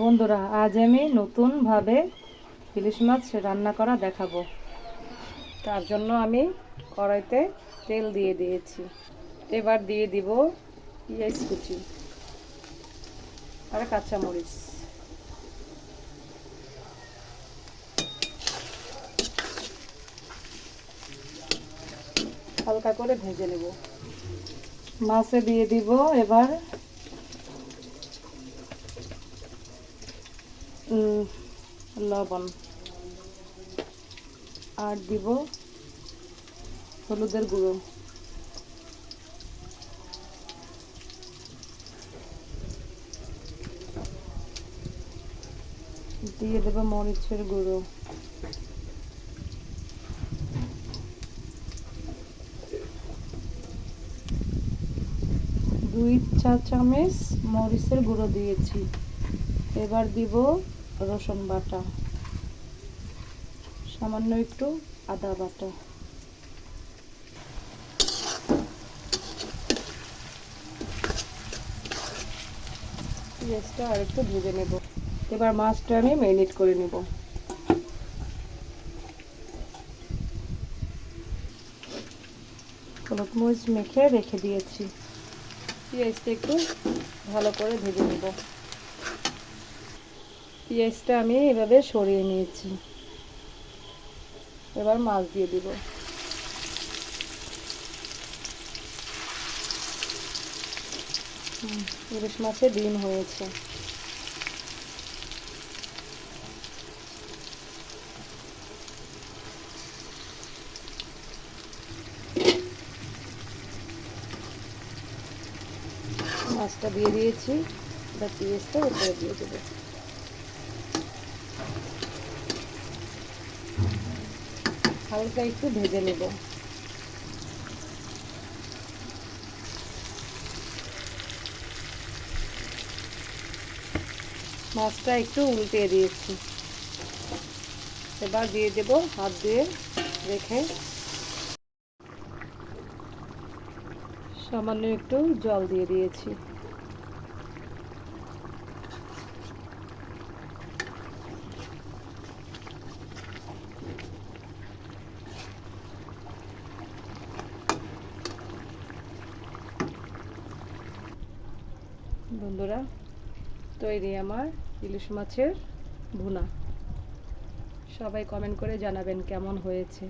বন্ধুরা, আজ আমি নতুনভাবে ইলিশ মাছ রান্না করা দেখাবো। তার জন্য আমি কড়াইতে তেল দিয়ে দিয়েছি। এবার দিয়ে দিব পেঁয়াজ কুচি আর কাঁচামরিচ। হালকা করে ভেজে নেব। মাছে দিয়ে দিব এবার লবণ। আর দিব হলুদের গুঁড়ো। দিয়ে দেবো মরিচের গুঁড়ো। দুই চা চামচ মরিচের গুঁড়ো দিয়েছি। এবার দিব রসুন বাটা, সামান্য একটু আদা বাটা। পেঁয়াজটা আর একটু ভেজে নেব। এবার মাছটা আমি ম্যারিনেট করে নেব। হলুদ মরিচ মেখে রেখে দিয়েছি। পেঁয়াজটা একটু ভালো করে ভেজে নেব। পেঁয়াজটা আমি এভাবে সরিয়ে নিয়েছি। এবার মাছ দিয়ে দিব। ইলিশ মাছে ডিম হয়েছে। মাছটা দিয়ে দিয়েছি। এবার পেঁয়াজটা উপরে দিয়ে দেবো। হালকা একটু ভেজে নেব। মাছটা একটু উল্টে দিয়েছি। এবার দিয়ে দেব হাত দিয়ে রেখে সামান্য একটু জল দিয়ে দিয়েছি। বন্ধুরা তৈরি আমার ইলিশ মাছের ভুনা। সবাই কমেন্ট করে জানাবেন কেমন হয়েছে।